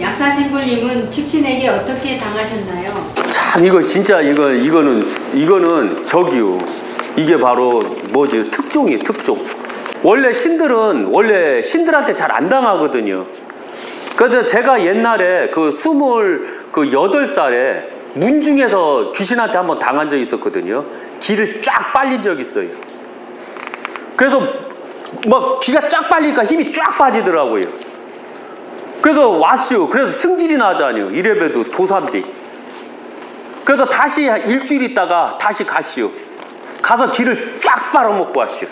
약사 생불님은 측신에게 어떻게 당하셨나요? 참 이거 진짜 이거 이거는 이거는 저기요. 이게 바로 뭐지 특종이 특종. 원래 신들은 원래 신들한테 잘 안 당하거든요. 그래서 제가 옛날에 그 스물 그 여덟 살에 문중에서 귀신한테 한번 당한 적이 있었거든요. 기를 쫙 빨린 적이 있어요. 그래서 막 기가 쫙 빨리니까 힘이 쫙 빠지더라고요. 그래서 왔슈. 그래서 승질이 나잖아요. 이래봬도 도산디. 그래서 다시 일주일 있다가 다시 가시오. 가서 귀를 쫙 빨아먹고 왔시오.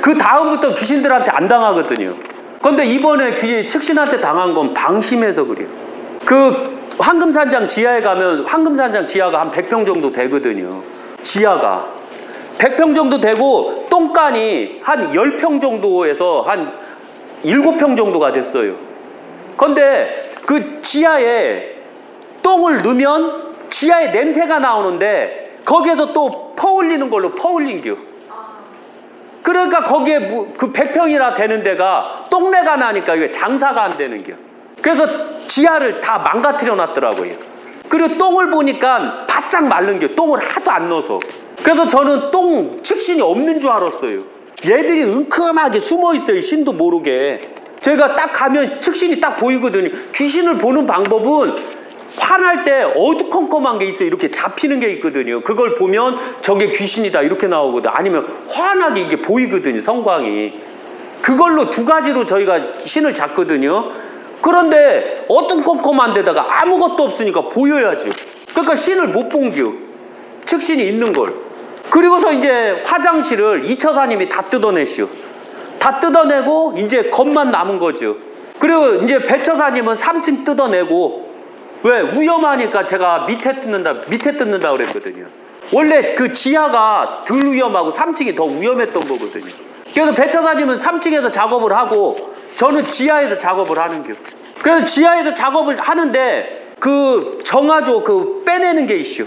그 다음부터 귀신들한테 안 당하거든요. 근데 이번에 귀 측신한테 당한 건 방심해서 그래요. 그 황금산장 지하에 가면 황금산장 지하가 한 100평 정도 되거든요. 지하가. 100평 정도 되고 똥간이 한 10평 정도에서 한 7평 정도가 됐어요. 근데 그 지하에 똥을 넣으면 지하에 냄새가 나오는데 거기에서 또 퍼올리는 걸로 퍼올린겨. 그러니까 거기에 무- 그 100평이나 되는 데가 똥내가 나니까 이게 장사가 안 되는겨. 그래서 지하를 다 망가뜨려 놨더라고요. 그리고 똥을 보니까 바짝 마른겨. 똥을 하도 안 넣어서. 그래서 저는 똥 측신이 없는 줄 알았어요. 얘들이 은큼하게 숨어 있어요. 신도 모르게. 제가 딱 가면 측신이 딱 보이거든요. 귀신을 보는 방법은 화날 때 어두컴컴한 게 있어요. 이렇게 잡히는 게 있거든요. 그걸 보면 저게 귀신이다 이렇게 나오거든. 아니면 환하게 이게 보이거든요. 성광이. 그걸로 두 가지로 저희가 신을 잡거든요. 그런데 어두컴컴한 데다가 아무것도 없으니까 보여야죠. 그러니까 신을 못 본겨. 측신이 있는 걸. 그리고서 이제 화장실을 이처사님이 다 뜯어내시오. 다 뜯어내고 이제 겉만 남은 거죠. 그리고 이제 배처사님은 3층 뜯어내고 왜 위험하니까 제가 밑에 뜯는다 밑에 뜯는다 그랬거든요. 원래 그 지하가 덜 위험하고 3층이 더 위험했던 거거든요. 그래서 배처사님은 3층에서 작업을 하고 저는 지하에서 작업을 하는 겨. 그래서 지하에서 작업을 하는데 그 정화조 그 빼내는 게 있슈.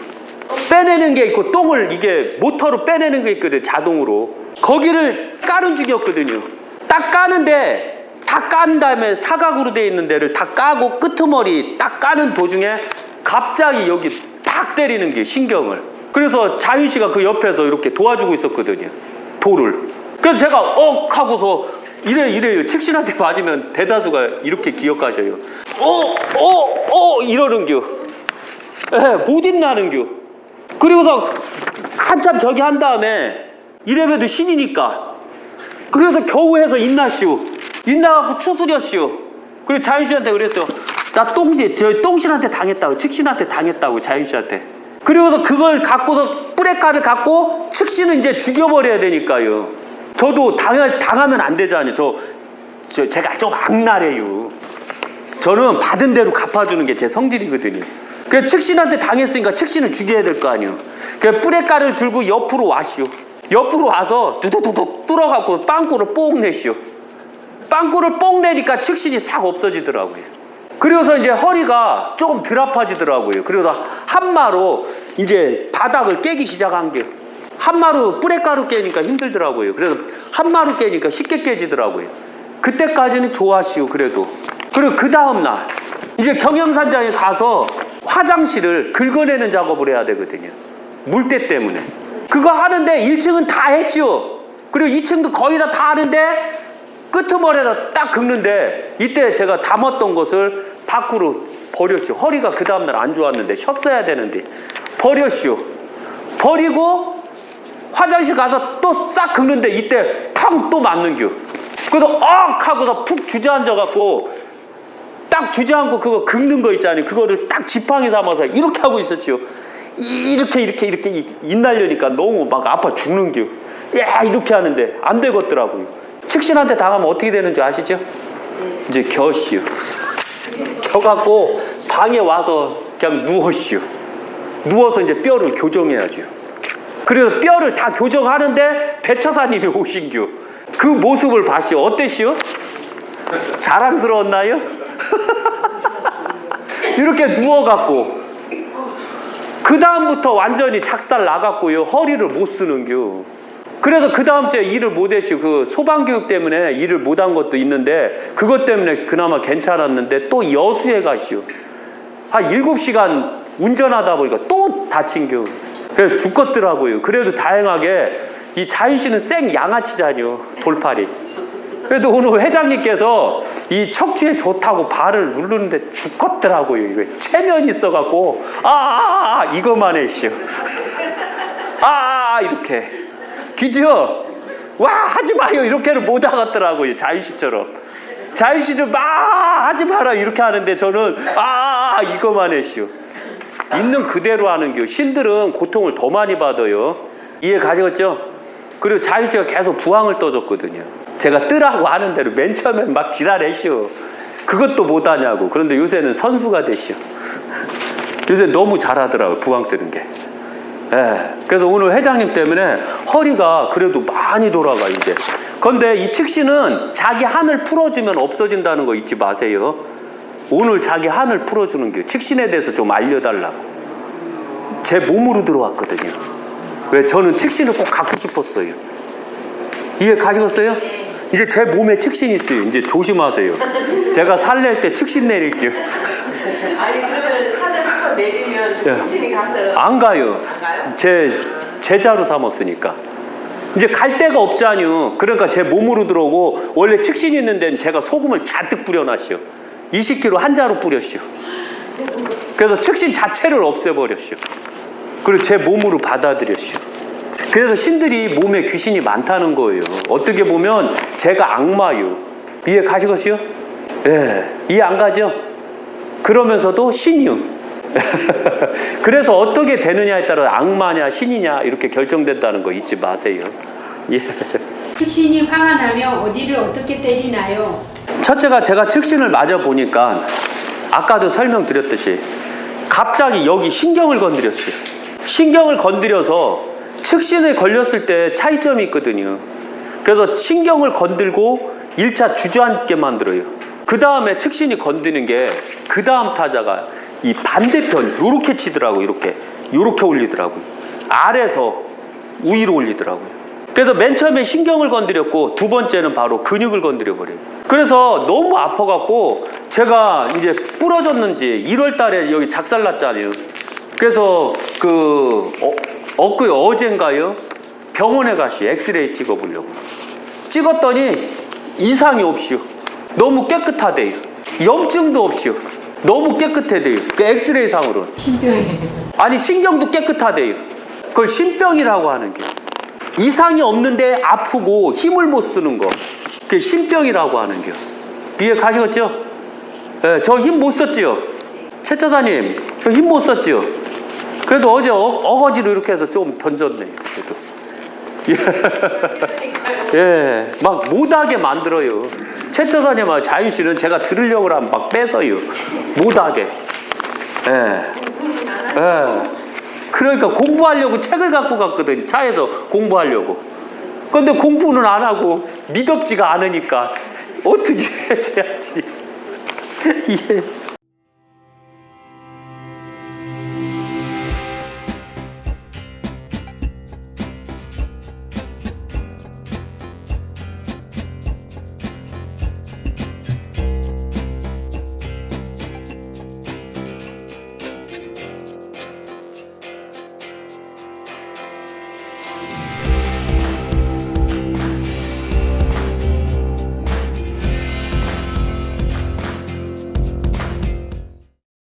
빼내는 게 있고 똥을 이게 모터로 빼내는 게 있거든 자동으로 거기를 까는 중이었거든요 딱 까는데 다 깐 다음에 사각으로 돼 있는 데를 다 까고 끄트머리 딱 까는 도중에 갑자기 여기 팍 때리는 게 신경을. 그래서 자윤 씨가 그 옆에서 이렇게 도와주고 있었거든요. 돌을. 그래서 제가 억 하고서 이래 이래요. 칙신한테 맞으면 대다수가 이렇게 기억하셔요. 어 어 어 이러는 겨. 예, 못 인나는 겨. 그리고서 한참 저기 한 다음에 이래봬도 신이니까. 그래서 겨우 해서 인나시오 인나갖고 추스렸시오 그리고 자윤 씨한테 그랬어 나 똥신 저 똥신한테 당했다고 측신한테 당했다고 자윤 씨한테 그리고서 그걸 갖고서 뿌레카를 갖고 측신은 이제 죽여버려야 되니까요 저도 당, 당하면 안 되잖아요 저, 저 제가 좀 악랄해요 저는 받은 대로 갚아주는 게 제 성질이거든요. 그 측신한테 당했으니까 측신을 죽여야 될 거 아니에요. 그 뿌레가를 들고 옆으로 와시오. 옆으로 와서 두두두둑 뚫어갖고 빵꾸를 뽕 내시오. 빵꾸를 뽕 내니까 측신이 싹 없어지더라고요. 그래서 이제 허리가 조금 덜 아파지더라고요. 그래서 한마로 이제 바닥을 깨기 시작한 게 한마로 뿌레가루 깨니까 힘들더라고요. 그래서 한마로 깨니까 쉽게 깨지더라고요. 그때까지는 좋아시오 그래도. 그리고 그 다음 날 이제 경영산장에 가서 화장실을 긁어내는 작업을 해야 되거든요. 물때 때문에. 그거 하는데 1층은 다 했시오. 그리고 2층도 거의 다 다 하는데 끄트머리에다 딱 긁는데 이때 제가 담았던 것을 밖으로 버렸시오. 허리가 그 다음날 안 좋았는데 쉬었어야 되는데 버렸시오. 버리고 화장실 가서 또 싹 긁는데 이때 팡 또 맞는겨. 그래서 억 하고서 푹 주저앉아갖고 딱 주저앉고 그거 긁는 거 있잖아요. 그거를 딱 지팡이 삼아서 이렇게 하고 있었지요. 이- 이렇게 이렇게 이렇게 인날려니까 너무 막 아파 죽는겨. 야 이렇게 하는데 안 되겠더라고요. 측신한테 당하면 어떻게 되는지 아시죠? 이제 겨시요. 겨갖고 방에 와서 그냥 누워시오. 누워서 이제 뼈를 교정해야죠. 그래서 뼈를 다 교정하는데 배처사님이 오신겨. 그 모습을 봤시오. 어땠시오? 자랑스러웠나요? 이렇게 누워갖고 그 다음부터 완전히 작살 나갔고요 허리를 못 쓰는겨 그래서 그 다음 주에 일을 못 해시 그 소방교육 때문에 일을 못한 것도 있는데 그것 때문에 그나마 괜찮았는데 또 여수에 가시오. 한 7시간 운전하다 보니까 또 다친겨 그래서 죽겠더라고요. 그래도 다행하게 이 자윤 씨는 생 양아치잖요 돌팔이. 그래도 오늘 회장님께서 이 척추에 좋다고 발을 누르는데 죽겠더라고요. 이거 체면 있어갖고 아, 아, 아 이거만 해시오. 아, 아 이렇게 기지어 와 하지 마요 이렇게는 못 하겠더라고요. 자유 씨처럼 자유 씨는 막 하지 마라 이렇게 하는데 저는 아, 아 이거만 해시오. 있는 그대로 하는 겨. 신들은 고통을 더 많이 받아요. 이해 가시겠죠? 그리고 자유 씨가 계속 부항을 떠줬거든요. 제가 뜨라고 하는 대로 맨 처음엔 막 지랄했쇼. 그것도 못하냐고. 그런데 요새는 선수가 되시오. 요새 너무 잘하더라고요. 부항 뜨는 게. 예. 그래서 오늘 회장님 때문에 허리가 그래도 많이 돌아가 이제. 근데 이 측신은 자기 한을 풀어주면 없어진다는 거 잊지 마세요. 오늘 자기 한을 풀어주는 게 측신에 대해서 좀 알려달라고. 제 몸으로 들어왔거든요. 왜 저는 측신을 꼭 갖고 싶었어요. 이해 가시겠어요? 이제 제 몸에 측신이 있어요. 이제 조심하세요. 제가 살낼 때 측신 내릴게요. 아니 그러면 내리면 예. 정신이 가서 안 가요. 안 가요? 제 제자로 삼았으니까. 이제 갈 데가 없잖요. 그러니까 제 몸으로 들어오고 원래 측신이 있는 데는 제가 소금을 잔뜩 뿌려놨시오. 20kg 한 자루 뿌렸시오. 그래서 측신 자체를 없애버렸시오. 그리고 제 몸으로 받아들였시오. 그래서 신들이 몸에 귀신이 많다는 거예요. 어떻게 보면 제가 악마요. 이해 가시겠어요? 예, 이해 안 가죠? 그러면서도 신이요. 그래서 어떻게 되느냐에 따라 악마냐 신이냐 이렇게 결정된다는 거 잊지 마세요. 예. 식신이 화가 나면 어디를 어떻게 때리나요? 첫째가 제가 측신을 맞아 보니까 아까도 설명드렸듯이 갑자기 여기 신경을 건드렸어요. 신경을 건드려서 측신에 걸렸을 때 차이점이 있거든요. 그래서 신경을 건들고 1차 주저앉게 만들어요. 그 다음에 측신이 건드는 게 그 다음 타자가 이 반대편 요렇게 치더라고요. 이렇게 요렇게 올리더라고요. 아래서 위로 올리더라고요. 그래서 맨 처음에 신경을 건드렸고 두 번째는 바로 근육을 건드려 버려요. 그래서 너무 아파 갖고 제가 이제 부러졌는지 1월 달에 여기 작살 났잖아요. 그래서 그 어, 엊그 어젠가요? 병원에 가시 엑스레이 찍어 보려고. 찍었더니 이상이 없이요. 너무 깨끗하대요. 염증도 없이요. 너무 깨끗해대요. 그 엑스레이 상으로. 신병이. 아니 신경도 깨끗하대요. 그걸 신병이라고 하는 게 이상이 없는데 아프고 힘을 못 쓰는 거. 그게 신병이라고 하는 게. 이해 가시겠죠? 예, 저 힘 못 썼지요. 최 차사님, 저 힘 못 썼지요. 그래도 어제 어, 거지로 이렇게 해서 좀 던졌네. 그래도. 예, 예, 막 못하게 만들어요. 최 차사님하고 자윤 씨는 제가 들으려고 하면 막 뺏어요. 못하게. 예. 예. 그러니까 공부하려고 책을 갖고 갔거든 차에서 공부하려고. 근데 공부는 안 하고 미덥지가 않으니까 어떻게 해줘야지. 예.